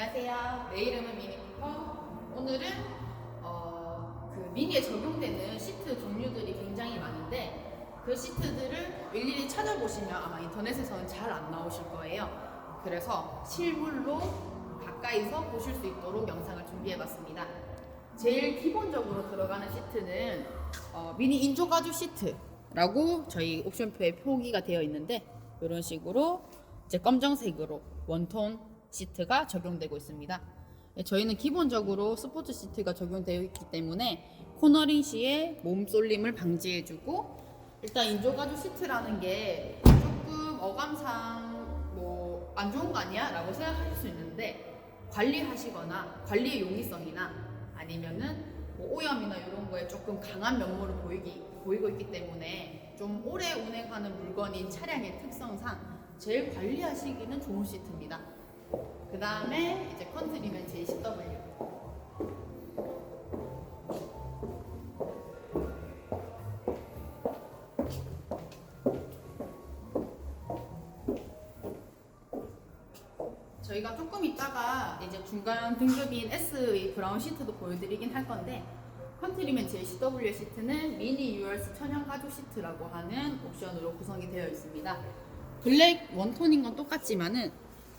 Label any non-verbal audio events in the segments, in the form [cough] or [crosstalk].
안녕하세요. 내 이름은 미니쿠퍼. 오늘은 어, 그 미니에 적용되는 시트 종류들이 굉장히 많은데 그 시트들을 일일이 찾아보시면 아마 인터넷에서는 잘 안 나오실 거예요. 그래서 실물로 가까이서 보실 수 있도록 영상을 준비해봤습니다. 제일 기본적으로 들어가는 시트는 어, 미니 인조 가죽 시트라고 저희 옵션표에 표기가 되어 있는데 이런 식으로 이제 검정색으로 원톤 시트가 적용되고 있습니다. 예, 저희는 기본적으로 스포츠 시트가 적용되어 있기 때문에 코너링 시에 몸 쏠림을 방지해주고 일단 인조 가죽 시트라는 게 조금 어감상 뭐 안 좋은 거 아니야? 라고 생각하실 수 있는데 관리하시거나 관리의 용이성이나 아니면은 뭐 오염이나 이런 거에 조금 강한 면모를 보이기, 보이고 있기 때문에 좀 오래 운행하는 물건인 차량의 특성상 제일 관리하시기는 좋은 시트입니다. 그 다음에 이제 컨트리면 JCW. 저희가 조금 있다가 이제 중간 등급인 S의 브라운 시트도 보여드리긴 할 건데 컨트리맨 JCW 시트는 미니 URS 천연 가죽 시트라고 하는 옵션으로 구성이 되어 있습니다. 블랙 원톤인 건 똑같지만은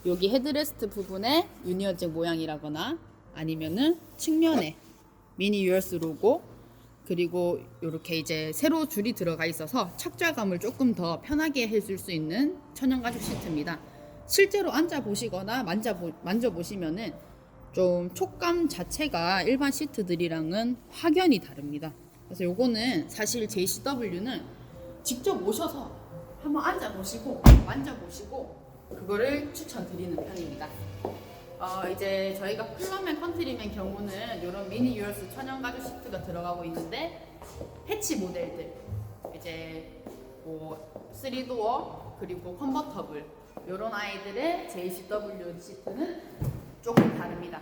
여기 헤드레스트 부분에 유니어잭 모양이라거나 아니면은 측면에 미니 URS 로고 그리고 이렇게 이제 세로 줄이 들어가 있어서 착좌감을 조금 더 편하게 해줄 수 있는 천연 가죽 시트입니다. 실제로 앉아 보시거나 만져 만져 보시면은 좀 촉감 자체가 일반 시트들이랑은 확연히 다릅니다. 그래서 요거는 사실 JCW는 직접 오셔서 한번 앉아 보시고 만져 보시고 그거를 추천드리는 편입니다. 어, 이제 저희가 플럼앤 컨트리맨 경우는 이런 미니 유얼스 천연 가죽 시트가 들어가고 있는데 패치 모델들 이제 뭐 3도어 그리고 컨버터블 이런 아이들의 JCW 시트는 조금 다릅니다.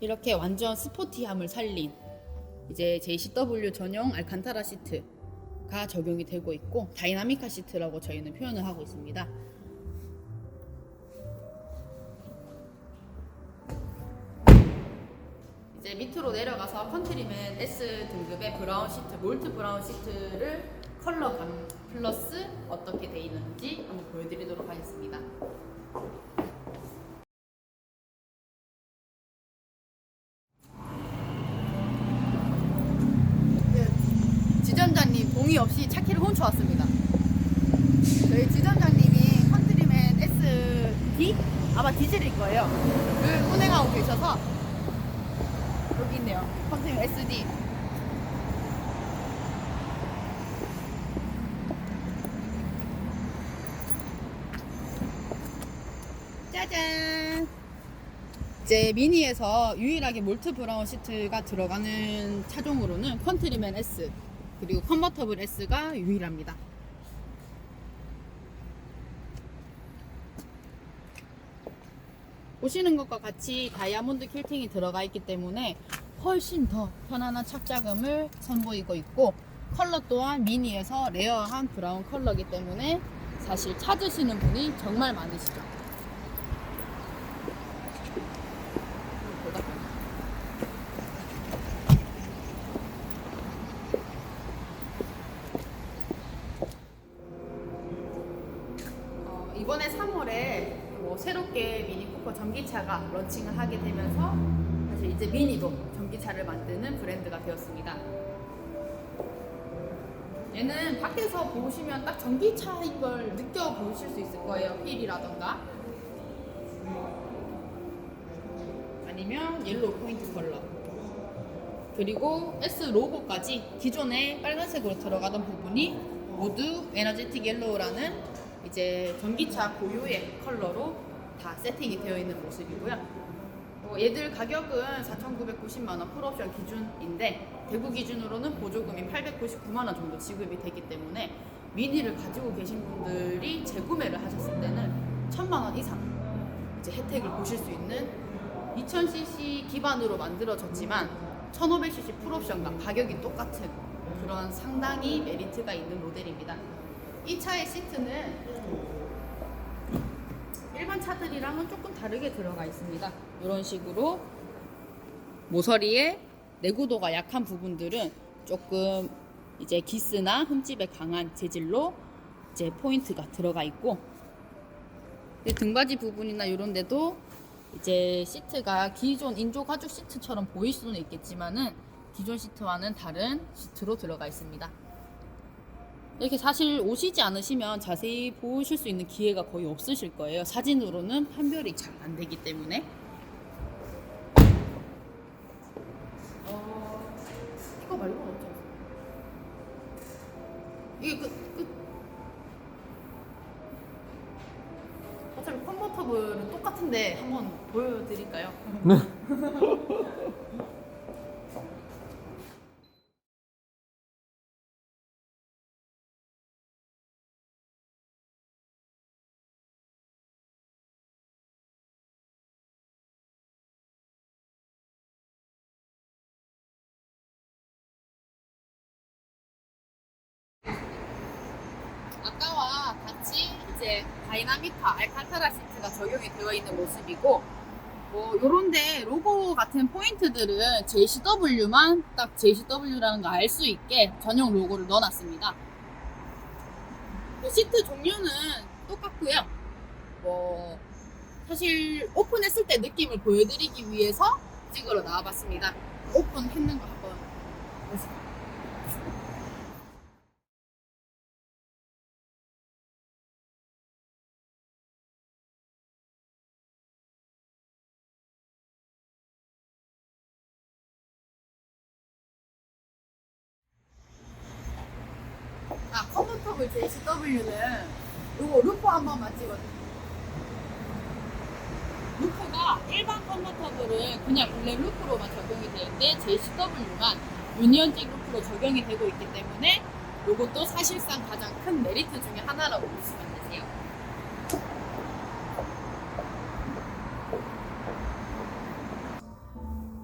이렇게 완전 스포티함을 살린 이제 JCW 전용 알칸타라 시트 가 적용이 되고 있고 다이나미카 시트라고 저희는 표현을 하고 있습니다. 이제 밑으로 내려가서 컨트리맨 S 등급의 브라운 시트, 몰트 브라운 시트를 컬러 감 플러스 어떻게 돼 있는지 한번 보여드리도록 하겠습니다. 지점장님 동의 없이 차키를 훔쳐왔습니다. 저희 지점장님이 컨트리맨 SD 아마 디젤일 거예요. 를 운행하고 계셔서 여기 있네요. 컨트리맨 SD. 짜잔. 이제 미니에서 유일하게 몰트 브라운 시트가 들어가는 차종으로는 컨트리맨 S 그리고 컨버터블 S가 유일합니다. 보시는 것과 같이 다이아몬드 킬팅이 들어가 있기 때문에 훨씬 더 편안한 착자감을 선보이고 있고 컬러 또한 미니에서 레어한 브라운 컬러이기 때문에 사실 찾으시는 분이 정말 많으시죠. 어, 이번에 3월에 뭐 새롭게 미니 쿠퍼 전기차가 런칭을 하게 되면서 사실 이제 미니도 전기차를 만드는 브랜드가 되었습니다. 얘는 밖에서 보시면 딱 전기차인 걸 느껴 보실 수 있을 거예요. 휠이라던가. 아니면 옐로우 포인트 컬러. 그리고 S 로고까지 기존에 빨간색으로 들어가던 부분이 모두 에너제틱 옐로우라는 이제 전기차 고유의 컬러로 다 세팅이 되어 있는 모습이고요. 어, 얘들 가격은 4,990만 원 풀옵션 기준인데 대구 기준으로는 보조금이 899만 원 정도 지급이 되기 때문에 미니를 가지고 계신 분들이 재구매를 하셨을 때는 1,000만 원 이상 이제 혜택을 보실 수 있는 2000cc 기반으로 만들어졌지만 1500cc 풀옵션과 가격이 똑같은 그런 상당히 메리트가 있는 모델입니다. 이 차의 시트는 차들이랑은 조금 다르게 들어가 있습니다. 이런 식으로 모서리에 내구도가 약한 부분들은 조금 이제 기스나 흠집에 강한 재질로 이제 포인트가 들어가 있고 등받이 부분이나 이런 데도 이제 시트가 기존 인조 가죽 시트처럼 보일 수는 있겠지만은 기존 시트와는 다른 시트로 들어가 있습니다. 이렇게 사실 오시지 않으시면 자세히 보실 수 있는 기회가 거의 없으실 거예요. 사진으로는 판별이 잘 안 되기 때문에. 어, 이거 말고는 없죠. 이게 끝, 끝. 어차피 컨버터블은 똑같은데 한번 보여드릴까요? [laughs] 아까와 같이 이제 다이나미카 알칸타라 시트가 적용이 되어 있는 모습이고 뭐 요런데 로고 같은 포인트들은 JCW만 딱 JCW라는 거 알 수 있게 전용 로고를 넣어놨습니다. 그 시트 종류는 똑같고요. 뭐 사실 오픈했을 때 느낌을 보여드리기 위해서 찍으러 나와봤습니다. 오픈했는 거 한번 보세요. 아, 컨버터블 JCW는 요거 루프 한 번만 찍어주세요. 루프가 일반 컨버터블은 그냥 블랙 루프로만 적용이 되는데 JCW만 유니언직 루프로 적용이 되고 있기 때문에 요것도 사실상 가장 큰 메리트 중에 하나라고 보시면 되세요.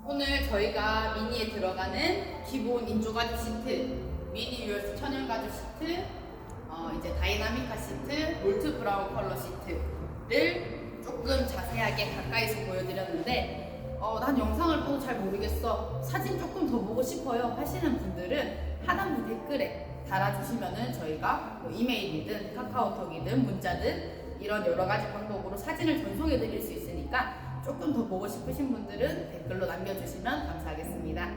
오늘 저희가 미니에 들어가는 기본 인조가죽 시트, 미니 유얼스 천연가죽 시트, 어, 이제 다이나미카 시트, 몰트 브라운 컬러 시트를 조금 자세하게 가까이서 보여드렸는데 어, 난 영상을 보고 잘 모르겠어 사진 조금 더 보고 싶어요 하시는 분들은 하단부 댓글에 달아주시면은 저희가 뭐 이메일이든 카카오톡이든 문자든 이런 여러 가지 방법으로 사진을 전송해 드릴 수 있으니까 조금 더 보고 싶으신 분들은 댓글로 남겨주시면 감사하겠습니다.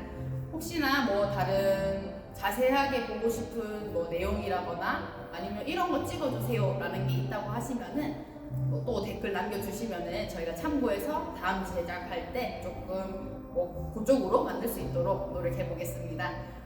혹시나 뭐 다른 자세하게 보고 싶은 뭐 내용이라거나 아니면 이런 거 찍어주세요 라는 게 있다고 하시면은 뭐 또 댓글 남겨주시면은 저희가 참고해서 다음 제작할 때 조금 뭐 그쪽으로 만들 수 있도록 노력해 보겠습니다.